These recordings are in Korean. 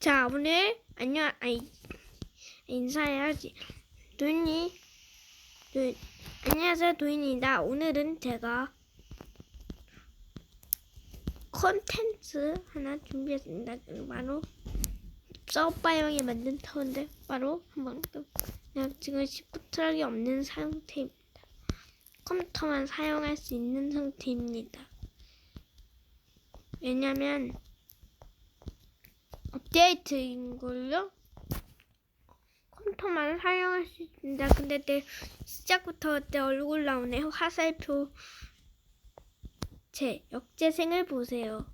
자, 오늘 안녕, 아이 인사해야지. 도인이, 도, 안녕하세요, 도인이다. 오늘은 제가 콘텐츠 하나 준비했습니다. 바로 서바형이 만든 터인데 바로 한번 또 그냥 지금 시프트락이 없는 상태입니다. 컴퓨터만 사용할 수 있는 상태입니다. 왜냐면 업데이트인걸요? 컴퓨터만 사용할 수 있습니다. 근데 내 시작부터 내 얼굴 나오네. 화살표 제 역재생을 보세요.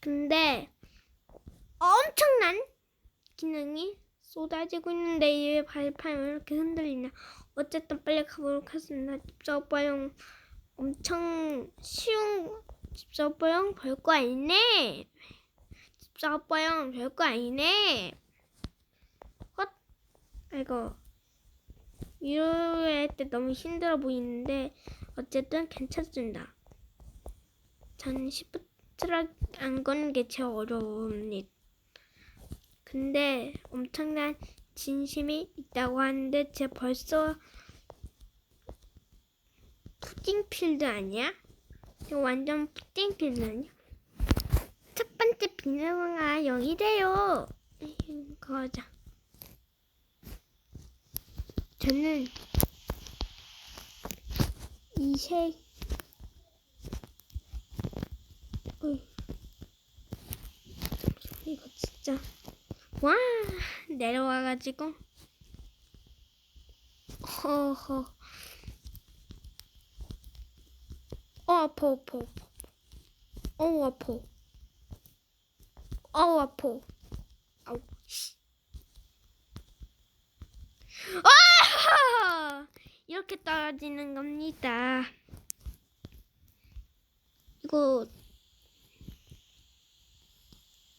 근데 엄청난 기능이 쏟아지고 있는데 이 발판이 왜 이렇게 흔들리냐. 어쨌든 빨리 가보도록 하겠습니다. 집사오빠형 엄청 쉬운 집사오빠형 별거 아니네. 집사오빠형 별거 아니네. 헛. 아이고. 이럴 때 너무 힘들어 보이는데 어쨌든 괜찮습니다. 저는 시프트락 안 거는 게 제일 어려웁니다. 근데 엄청난 진심이 있다고 하는데 제 벌써 푸딩필드 아니야? 이거 완전 아니야? 첫 번째 0이래요. 이거 하자. 저는 이색 어이. 이거 진짜 와 내려와가지고 허허 어 아파 아파 아파 어우 아파 어우 아파 아우 씨 아! 이렇게 떨어지는 겁니다. 이거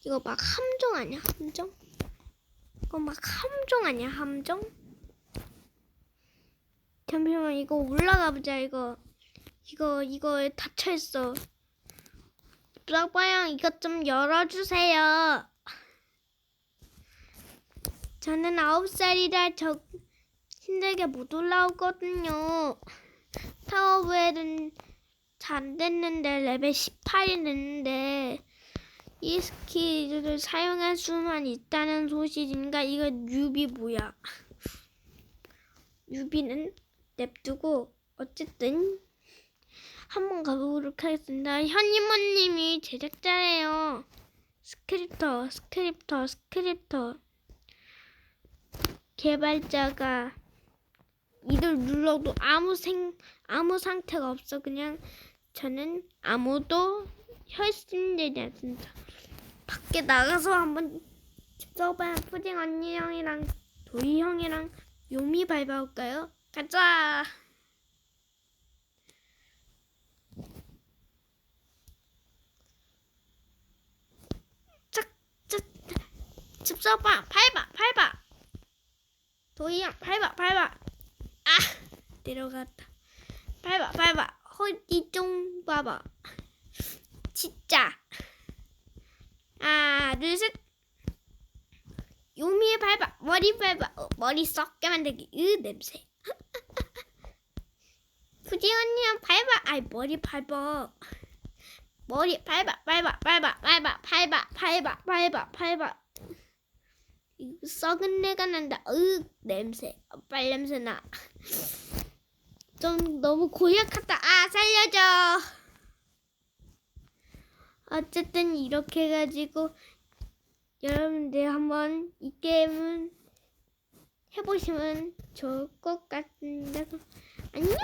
이거 막 함정 아니야? 함정? 이거 막 함정 아니야? 함정? 잠시만 이거 올라가 보자 이거 이거 이거 닫혀 있어. 브라바양 이것 좀 열어주세요. 저는 아홉 살이라 저 힘들게 못 올라오거든요. 타워브에는 잘 됐는데 레벨 18이 됐는데 이 스킬을 사용할 수만 있다는 소식인가? 이거 뉴비 뭐야? 뉴비는 냅두고 어쨌든 한번 가보도록 하겠습니다. 현이모님이 제작자예요. 스크립터, 스크립터, 스크립터. 개발자가 이를 눌러도 아무 생 아무 상태가 없어 그냥 저는 아무도 혈신되지 않습니다. 밖에 나가서 한번 집사오빠랑 푸딩 언니 형이랑 도희 형이랑 요미 밟아올까요? 가자. 집사오빠 밟아 밟아. 도희야 밟아 밟아 아 내려갔다. 밟아 밟아 허리 좀 봐봐. 진짜. 하나 둘셋. 요미에 밟아 머리 밟아 어, 머리 썩게 만들기. 으 냄새. 푸딩 언니야 밟아 아이 머리 밟아 머리 밟아 밟아 밟아 밟아 밟아 밟아 밟아 밟아 이 썩은 내가 난다. 으 냄새. 빨 냄새 나. 좀 너무 고약하다. 아 살려줘. 어쨌든 이렇게 해가지고 여러분들 한번 이 게임은 해보시면 좋을 것 같습니다. 안녕.